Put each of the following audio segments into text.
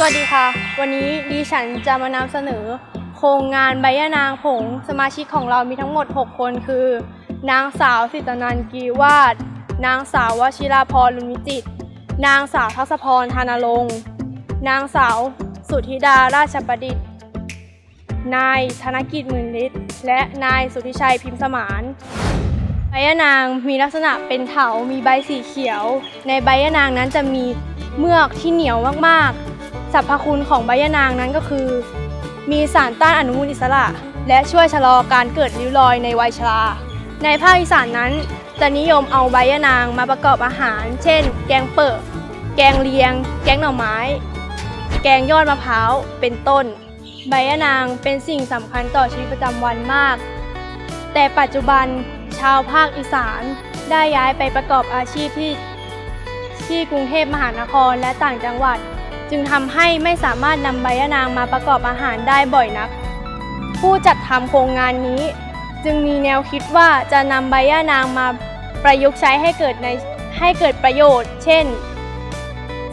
สวัสดีค่ะ วันนี้ดิฉันจะมานำเสนอ โครงงานใบยะนางผงสมาชิกของเรามีทั้งหมด 6 คนคือ นางสาวสิตนันกีวาด นางสาววชิราพรลุนวิจิต นางสาวทัศพรธานรงนางสาวสุธิดาราชประดิษฐ์ นายธนกิจหมื่นฤทธิ์และนายสุธิชัยพิมพ์สมานใบยะนางมีลักษณะเป็นเถา มีใบสีเขียว ในใบยะนางนั้นจะมีเมือกที่เหนียวมากๆ สรรพคุณของใบยะนางนั้นก็คือ มีสารต้านอนุมูลอิสระ และช่วยชะลอการเกิดริ้วรอยในวัยชรา ในภาคอีสานนั้น จะนิยมเอาใบยะนางมาประกอบอาหาร เช่น แกงเปิดแกงเลียง แกงหน่อไม้ แกงยอดมะพร้าว เป็นต้น ใบยะนางเป็นสิ่งสำคัญต่อชีวิตประจำวันมาก แต่ปัจจุบันชาวภาคอีสานได้ย้ายไปประกอบอาชีพที่ที่กรุงเทพมหานครและต่างจังหวัด จึงทำให้ไม่สามารถนำใบยะนางมาประกอบอาหารได้บ่อยนัก ผู้จัดทำโครงงานนี้ จึงมีแนวคิดว่าจะนำใบยะนางมาประยุกต์ใช้ให้เกิดในให้เกิดประโยชน์ เช่น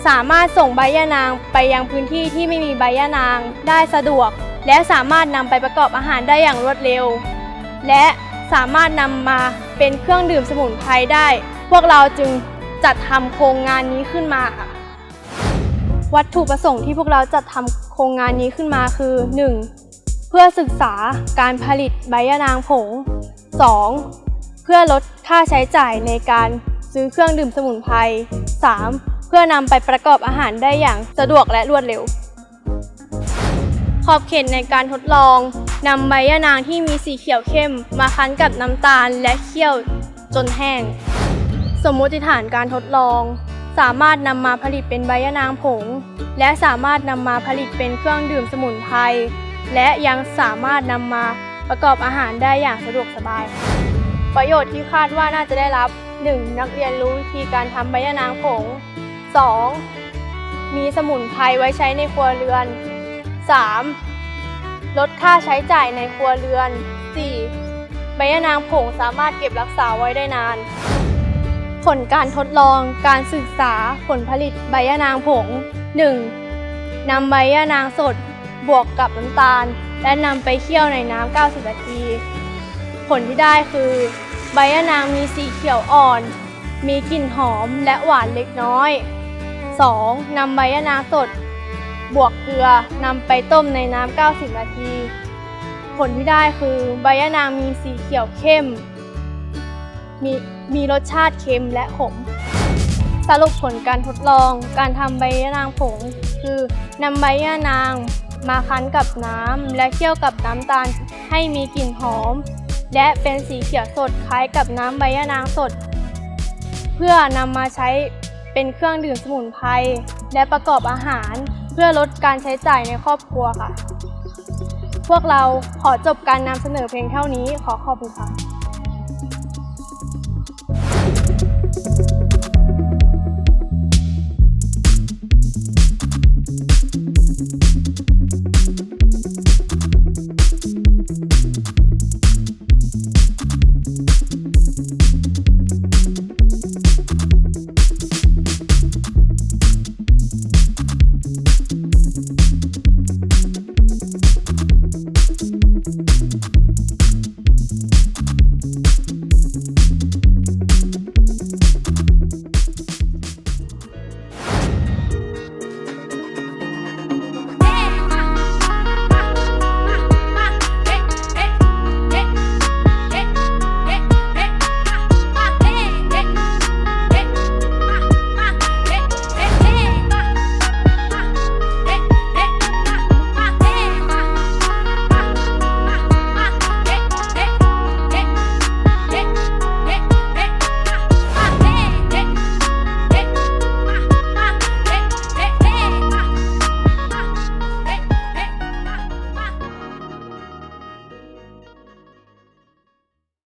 สามารถส่งใบยะนางไปยังพื้นที่ที่ไม่มีใบยะนางได้สะดวก และสามารถนำไปประกอบอาหารได้อย่างรวดเร็ว และสามารถนำมาเป็นเครื่องดื่มสมุนไพรได้ พวกเราจึงจัดทำโครงงานนี้ขึ้นมาค่ะ วัตถุประสงค์ที่พวกเราจัดทำโครงงานนี้ขึ้นมาคือ 1. เพื่อศึกษาการผลิตใบยะนางผง 2. เพื่อลดค่าใช้จ่ายในการซื้อเครื่องดื่มสมุนไพร 3. เพื่อนำไปประกอบอาหารได้อย่างสะดวกและรวดเร็ว ขอบเขตในการทดลองนำใบยะนางที่มีสีเขียวเข้ม มาคั้นกับน้ำตาลและเคี่ยวจนแห้ง สมมติฐานการทดลอง สามารถนำมาผลิตเป็นใบยะนางผง และสามารถนำมาผลิตเป็นเครื่องดื่มสมุนไพรและยังสามารถนำมาประกอบอาหารได้อย่างสะดวกสบาย ประโยชน์ที่คาดว่าน่าจะได้รับ 1. นักเรียนรู้วิธีการทำใบยะนางผง 2. มีสมุนไพรไว้ใช้ในครัวเรือน 3. ลดค่าใช้จ่ายในครัวเรือน 4. ใบยะนางผงสามารถเก็บรักษาไว้ได้นาน ผลการทดลองการศึกษาผลผลิตใบยะนางผง 1. นำใบยะนางสด บวกกับน้ำตาล และนำไปเคี่ยวในน้ำ 90 นาที ผลที่ได้คือ ใบยะนางมีสีเขียวอ่อน มีกลิ่นหอมและหวานเล็กน้อย 2. นำใบยะนางสด บวกเกลือนำไปต้มในน้ำ 90 นาที ผลที่ได้คือ ใบยะนางมีสีเขียวเข้ม มีมีรสชาติเค็มและขม สรุปผลการทดลองการทำใบยะนางผง คือนำใบยะนางมาคั้นกับน้ำและเคี่ยวกับน้ำตาลให้มีกลิ่นหอม และเป็นสีเขียวสดคล้ายกับน้ำใบยะนางสด เพื่อนำมาใช้เป็นเครื่องดื่มสมุนไพรและประกอบอาหารเพื่อลดการใช้จ่ายในครอบครัวค่ะ พวกเราขอจบการนำเสนอเพียงเท่านี้ขอขอบคุณค่ะ